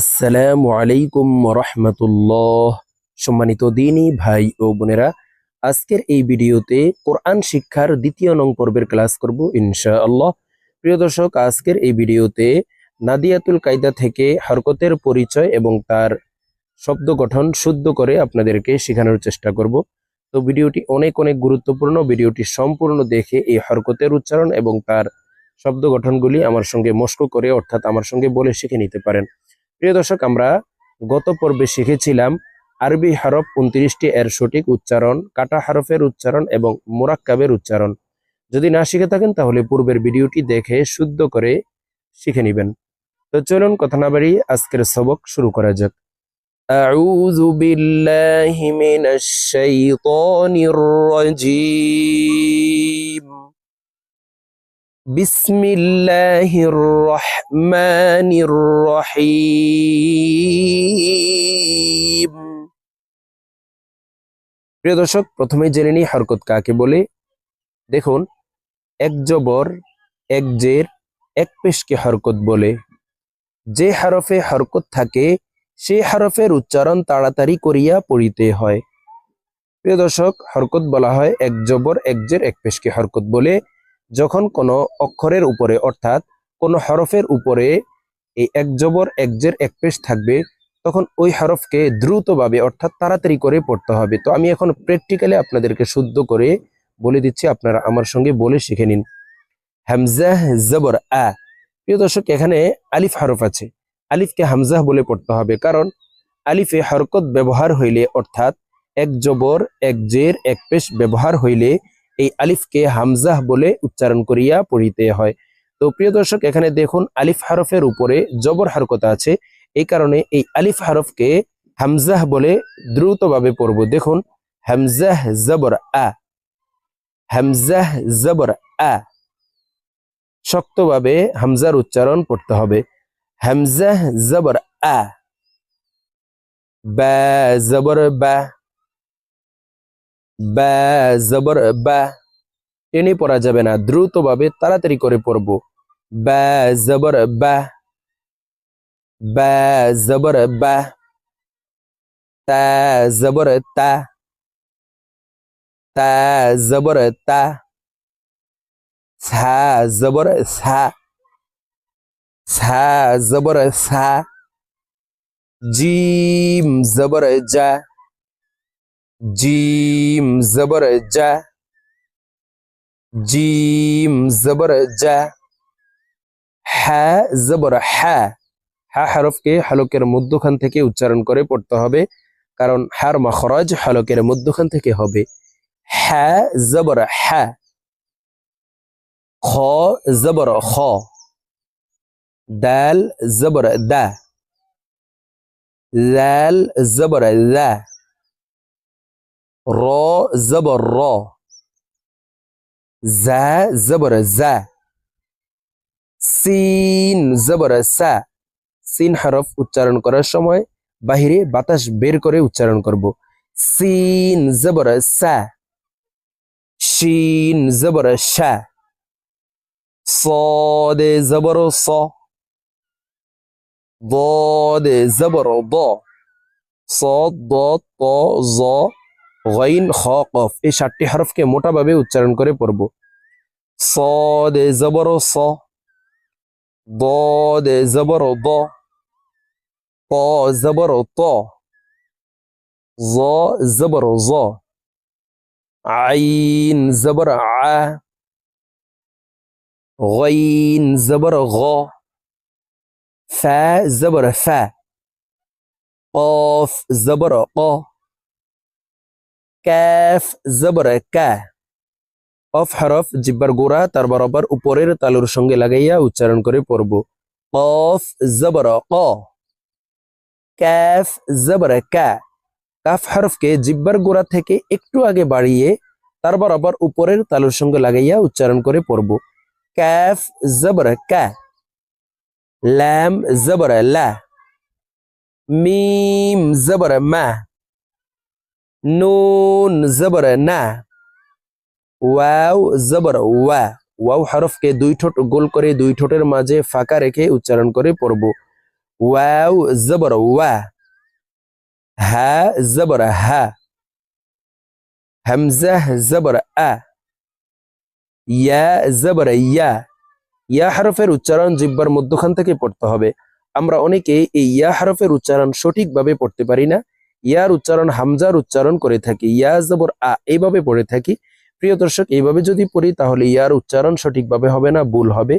আসসালামু আলাইকুম রহমতুল্লাহ সম্মানিত দিনই ভাই ও বোনেরা, আজকের এই ভিডিওতে কোরআন শিক্ষার দ্বিতীয় নং পর্বের ক্লাস করব ইনশাআল্লাহ। প্রিয় দর্শক, আজকের এই ভিডিওতে নাদিয়াতুল কায়দা থেকে হরকতের পরিচয় এবং তার শব্দ গঠন শুদ্ধ করে আপনাদেরকে শেখানোর চেষ্টা করব। তো ভিডিওটি অনেক অনেক গুরুত্বপূর্ণ, ভিডিওটি সম্পূর্ণ দেখে এই হরকতের উচ্চারণ এবং তার শব্দ গঠনগুলি আমার সঙ্গে মস্ক করে, অর্থাৎ আমার সঙ্গে বলে শিখে নিতে পারেন। প্রিয় দর্শক আমরা গত পর্বে শিখেছিলাম আরবি হরফ উনত্রিশটি এর সঠিক উচ্চারণ কাটা হরফের উচ্চারণ এবং মোরাক্কাবের উচ্চারণ যদি না শিখে থাকেন তাহলে পূর্বের ভিডিওটি দেখে শুদ্ধ করে শিখে নেবেন তো চলুন কথা না বাড়িয়ে আজকের সবক শুরু করা যাক أعوذ بالله من الشيطان الرجيم বিসমিল্লাহির রহমানির রহিম প্রিয় দর্শক প্রথমে জেনে নিই হরকত কাকে বলে। দেখুন, এক জবর, এক জের, এক পেশকে হরকত বলে। যে হারফে হরকত থাকে, সে হারফের উচ্চারণ তাড়াতাড়ি করিয়া পড়িতে হয়। প্রিয় দর্শক, হরকত বলা হয় এক জবর, এক জের, এক পেশকে হরকত বলে। যখন কোনো অক্ষরের উপরে, অর্থাৎ কোনো হরফের উপরে এই এক জবর, এক জের, এক পেশ থাকবে, তখন ওই হরফকে দ্রুতভাবে, অর্থাৎ তাড়াতাড়ি করে পড়তে হবে। তো আমি এখন প্র্যাকটিক্যালি আপনাদেরকে শুদ্ধ করে বলে দিচ্ছি, আপনারা আমার সঙ্গে বলে শিখে নিন। হামজাহ জবর আ। প্রিয় দর্শক, এখানে আলিফ হরফ আছে। আলিফকে হামজাহ বলে পড়তে হবে, কারণ আলিফে হরকত ব্যবহার হইলে, অর্থাৎ এক জবর, এক জের, এক পেশ ব্যবহার হইলে এই আলিফকে হামজাহ বলে উচ্চারণ করিয়া পড়িতে হয়। তো প্রিয় দর্শক, এখানে দেখুন আলিফ হারফের উপরে জবর হরকত আছে। এই কারণে এই আলিফ হরফকে হামজাহ বলে দ্রুতভাবে পড়ব। দেখুন, হামজাহ জবর আ, হামজাহ জবর আ, শক্তভাবে হামজার উচ্চারণ করতে হবে। হামজাহ জবর আ, বা জবর বা বা জবর বা টেনে পড়া যাবে না। দ্রুতভাবে তাড়াতাড়ি করে পড়ব। বা জবর বা বা জবর বা তা, জবর, তা তা, জবর, তা সা জবর সা সা জবর সা জিম জবর জা জিম জবর জা জিম জবর জা হা জবর হা হা হরফকে হলকের মধ্যখান থেকে উচ্চারণ করে পড়তে হবে, কারণ হার মখরজ হলকের মধ্যখান থেকে হবে। হা জবর হা খ জবর খ দাল জবর দা লাল জবর লা র জবর র জা জবর জা সিন জবর সা সিন হরফ উচ্চারণ করার সময় বাহিরে বাতাস বের করে উচ্চারণ করব সিন জবর সা শিন জবর শা صاد زبر ص ضاد زبر ض صاد ضاد ط ظ غين خ قف এই সাতটি হরফকে মোটাভাবে উচ্চারণ করে পড়ব صاد زبر ص ضاد زبر ض ط زبر ط ظ زبر ظ عين زبر ع غين زبر غ فا زبر فا قاف زبر ق কাফ জবর কা। অফ হরফ জিব্বার গোড়া, তার বরাবর উপরের তালুর সঙ্গে লাগাইয়া উচ্চারণ করে পড়ব। কফ জবর ক। কাফ জবর কা। কাফ হরফকে জিব্বার গোড়া থেকে একটু আগে বাড়িয়ে, তার বরাবর উপরের তালুর সঙ্গে লাগাইয়া উচ্চারণ করে পড়ব। কাফ জবর কা। লাম জবর লা। মিম জবর মা। নুন জবর না ওয়াও জবর ওয়া ওয়াও হরফকে দুই ঠোঁট গোল করে দুই ঠোঁটের মাঝে ফাঁকা রেখে উচ্চারণ করে পড়ব। ওয়াও জবর ওয়া হা জবর হা. হামজাহ জবর আ ইয়া জবর ইয়া ইয়া হরফের উচ্চারণ জিব্বার মধ্যখান থেকে পড়তে হবে। আমরা অনেকে এই ইয়া হরফের উচ্চারণ সঠিকভাবে পড়তে পারি না। ইয়ার উচ্চারণ, হামজার উচ্চারণ করে থাকি, ইয়া জবর আ এইভাবে পড়ে থাকি। প্রিয় দর্শক, এইভাবে যদি পড়ি, তাহলে ইয়ার উচ্চারণ সঠিকভাবে হবে না, ভুল হবে।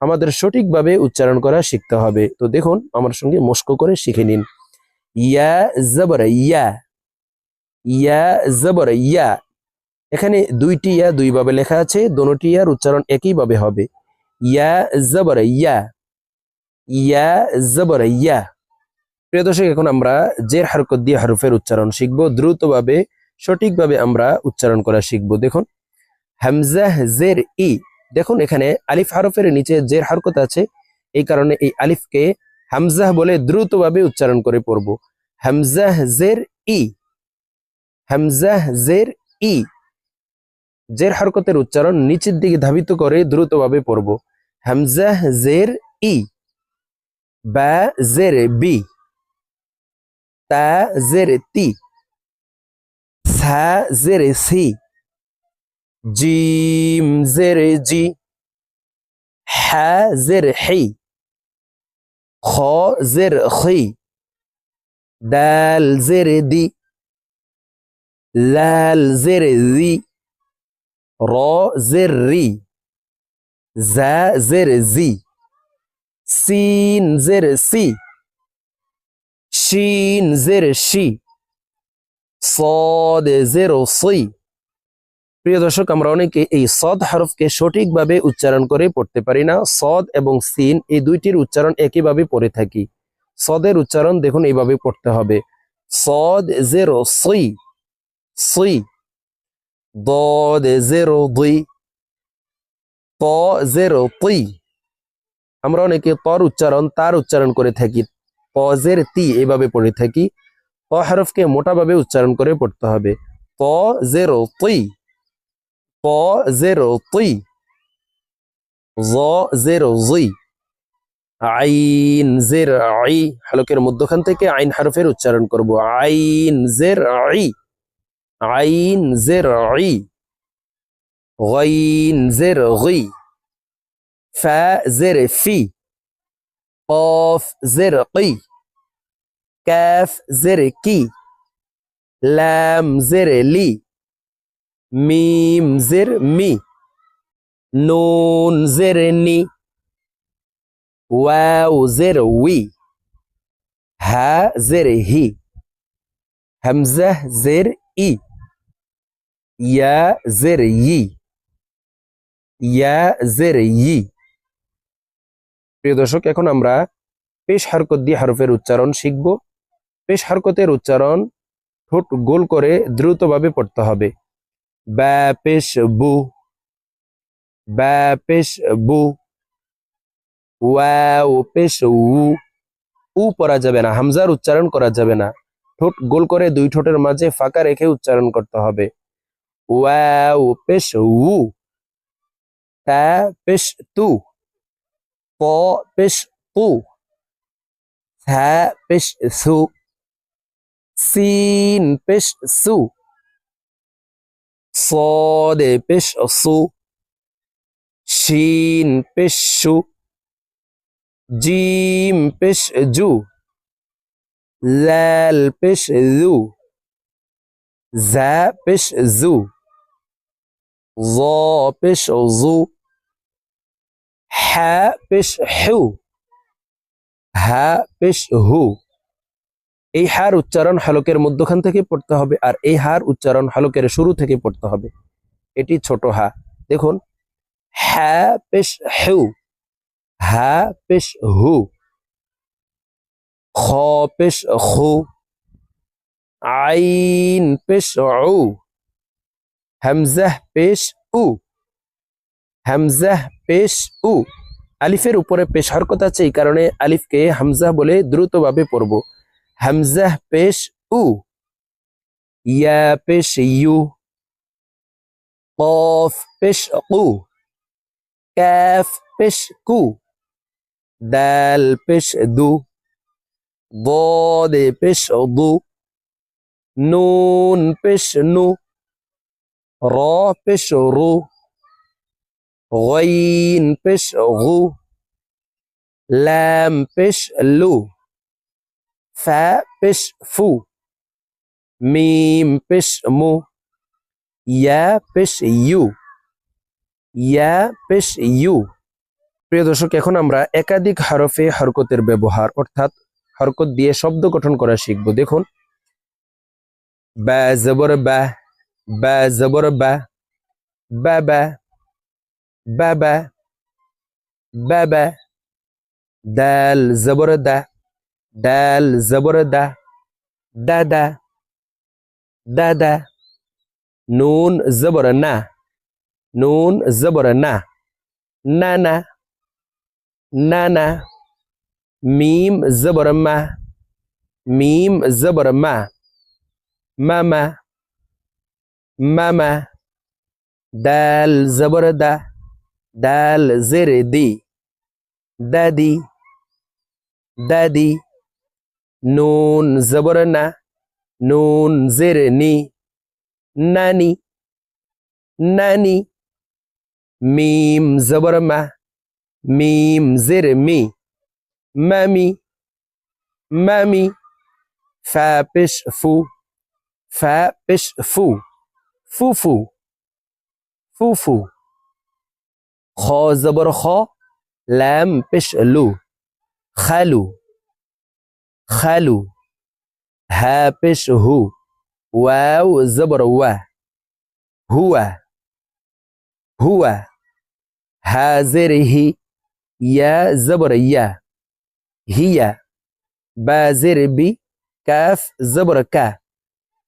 আমাদের সঠিকভাবে উচ্চারণ করা শিখতে হবে। তো দেখুন, আমার সঙ্গে মস্ক করে শিখে নিন। ইয়া জবর ইয়া ইয়া জবর ইয়া। এখানে দুইটি ইয়া দুইভাবে লেখা আছে, দোনোটি ইয়ার উচ্চারণ একইভাবে হবে। ইয়া জবর ইয়া ইয়া জবর ইয়া। প্রিয় দর্শক, এখন আমরা জের হারকত দিয়ে হরফের উচ্চারণ শিখব, দ্রুতভাবে, সঠিকভাবে আমরা উচ্চারণ করা শিখব। দেখুন, হামজাহ জের ই, দেখুন এখানে আলিফ হরফের নিচে জের হারকত আছে, এই কারণে এই আলিফকে হামজাহ বলে দ্রুতভাবে উচ্চারণ করে পড়ব। হামজাহ জের ই, হামজাহ জের ই, জের হারকতের উচ্চারণ নিচের দিকে ধাবিত করে দ্রুতভাবে পড়ব। হামজাহ জের ই, বা জের বি তা জের তি সা জের সি জিম জের জি হা হি খ জের খি দাল দি লাল জের জি র রি জা জের জি সিন জের সি শিন জের শি সদ জের সি প্রিয় দর্শক, আমরা অনেকে এই সদ হরফকে সঠিকভাবে উচ্চারণ করে পড়তে পারি না। সদ এবং সিন এই দুইটির উচ্চারণ একইভাবে পড়ে থাকি। সদের উচ্চারণ দেখুন, এইভাবে পড়তে হবে। সদ জেরো সই সই দদ জেরো দুই ত জেরো তুই আমরা অনেকে তর উচ্চারণ, তার উচ্চারণ করে থাকি। পজের তি এভাবে পড়ে থাকি। প হরফকে মোটাভাবে উচ্চারণ করে পড়তে হবে। প জেরো তুই প জেরো তুই জেরো জুই আইন জের আই। হালকের মধ্যখান থেকে আইন হরফের উচ্চারণ করব। আইন জের আই। আইন জের আই। গাইন জের গই ফা জের ফি। قاف زر قي كاف زر كي لام زر لي ميم زر مي نون زر ني واو زر وي ها زر هي همزة زر إي يا زر يي ইয়া জের ই প্রিয় দর্শক, এখন আমরা পেশ হারকত দিয়ে হারফের উচ্চারণ শিখব। পেশ হারকতের উচ্চারণ ঠোঁট গোল করে দ্রুতভাবে পড়তে হবে। ব্যা বু। ব্যা বু। ওয়া ও উ। উ পড়া যাবে না, হামজার উচ্চারণ করা যাবে না। ঠোঁট গোল করে দুই ঠোঁটের মাঝে ফাঁকা রেখে উচ্চারণ করতে হবে। ওয়া ও পেশ, উ। তা, পেশ, তু। طا بش طو ثا بش ثو سين بش سو صاد بش صو شين بش شو جيم بش جو لال بش ذو زا بش ذو ظا بش ظو হা পেশ হু হা পেশ হু। এই হার উচ্চারণ হালকের মধ্যখান থেকে পড়তে হবে আর এই হার উচ্চারণ হালকের শুরু থেকে পড়তে হবে। এটি ছোট হা। দেখুন। হা পেশ হু হা পেশ হু। খ পেশ হু। আইন পেশ উ হামজাহ পেশ উ। হামজাহ পেশ উ আলিফের উপরে পেশ হরকত আছে এই কারণে আলিফকে হামজা বলে দ্রুতভাবে পড়ব হামজাহ পেশ উ ইয়া পেশ ইউ কফ পেশ কু কাফ পেশ কু দাল পেশ দু ضاد পেশ দু নুন পেশ নু র পেশ রু غين بش غو ল্যাম بش লু ফ্যা بش ফু মিম بش মু ইয়া بش ইউ ইয়া بش ইউ প্রিয় দর্শক, এখন আমরা একাধিক হরফে হরকতের ব্যবহার, অর্থাৎ হরকত দিয়ে শব্দ গঠন করা শিখব। দেখুন বা জবর বা বা জবর বা বা বা বাবা বাবা দাল জবর দা দাল জবর দা দাদা দাদা নুন জবর না নুন জবর না নানা নানা মিম জবর মা মিম জবর মামা মামা দাল জবর দাল জের দি দাদি দাদি নুন জবর না নুন জের নি নানি নানি মিম জবর মা মিম জের মি মামি মামি ফা পেশ ফু ফা পেশ ফু ফুফু ফুফু খ জবর খ লাম পেশ লু খালু খালু হা পেশ হু ওয়াও জবর ওয়া হুয়া হুয়া হাজের হি ইয়া জবর ইয়া হিয়া বাজের বি কাফ জবর কা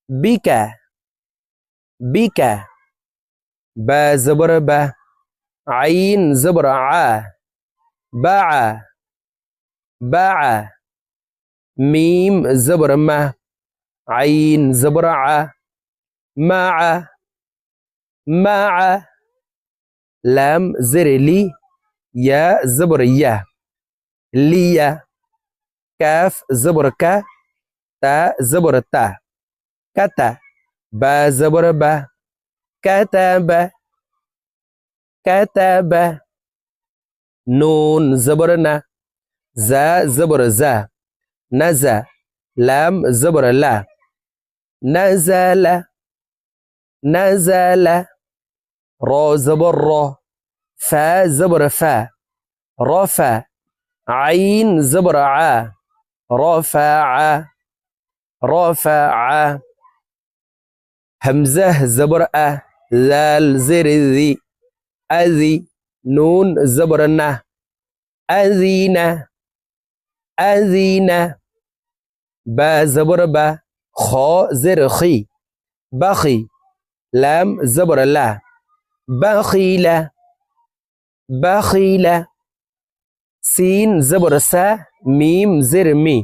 বিকা বিকা বা জবর বা আইন জবর আ বা বা মিম জবর মা আইন জবর আ মা মা লাম জের লি ইয়া জবর ইয়া লিয়া কাফ জবর কা তা জবর তা কাতা বা জবর বা কাতাবা কাতাবা নুন জবর না জা জবর জা নাজা লাম জবর লা নাজালা নাজালা র জবর র ফা জবর ফা রফা আইন জবর আ রফা রফা হামজা জবর আ লাল জের জি আজি নুন জবর না আজিনা আজিনা বা জবর বা খ জের খি বাখি লাম জবর লা বাখিলা বাখিলা সিন জবর সা মিম জের মি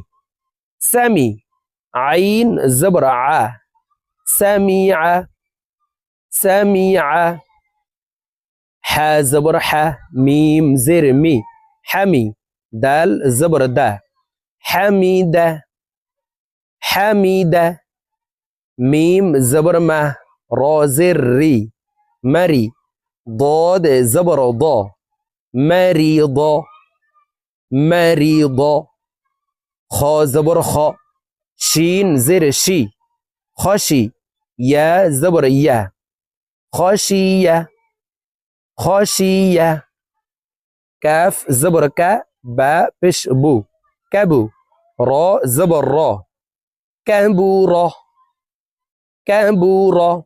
আইন জবর আ সামিআ সামিআ ح زبر ح میم زیر می حمی دل زبر ده حمیده حمیده میم زبر مه را زر ری مری ضاد زبر ضا مریضا مریضا خا زبر خا شین زیر شی خاشی یا زبر یا خاشیه خشية كاف زبر كا با بش بو كبو را زبر را كبورة كبورة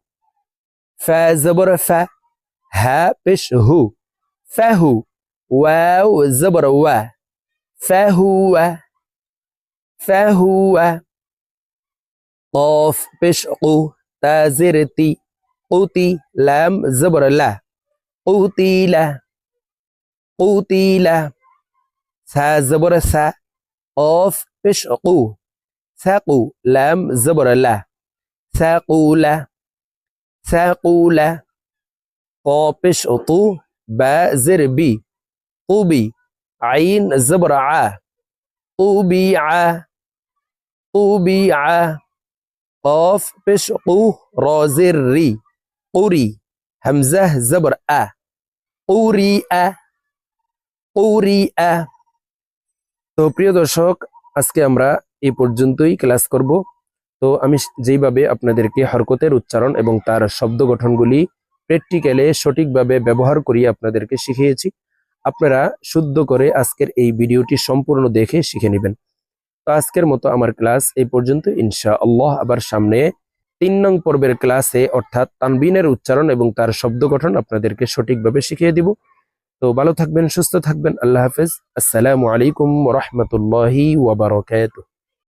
فا زبر فا ها بش هو فهو واو زبر وا فهو فهو قاف بش قو تا زرتي قوتي لام زبر لا قوتيلة قوتيلة سا زبر سا قاف بش قو ساقو لام زبر لا ساقولة ساقولة قابش أطو با زر بي. قوبي عين زبر ع قوبي ع قوبي ع قاف بش قو رازر ري. قري. همزة زبر أ. কৌরিয়া কৌরিয়া তো প্রিয় দর্শক, আজকে আমরা এই পর্যন্তই ক্লাস করব। তো আমি যেইভাবে আপনাদেরকে হরকতের উচ্চারণ এবং তার শব্দ গঠনগুলি প্র্যাকটিক্যালে সঠিকভাবে ব্যবহার করিয়ে আপনাদেরকে শিখিয়েছি, আপনারা শুদ্ধ করে আজকের এই ভিডিওটি সম্পূর্ণ দেখে শিখে নেবেন। তো আজকের মতো আমার ক্লাস এই পর্যন্ত। ইনশা আল্লাহ আবার সামনে তিন নং পর্বের ক্লাসে অর্থাৎ তানবিনের উচ্চারণ এবং তার শব্দ গঠন আপনাদেরকে সঠিকভাবে শিখিয়ে দিব। তো ভালো থাকবেন, সুস্থ থাকবেন, আল্লাহ হাফেজ। আসসালামু আলাইকুম রহমতুল্লাহি ওয়াবারকাতুহ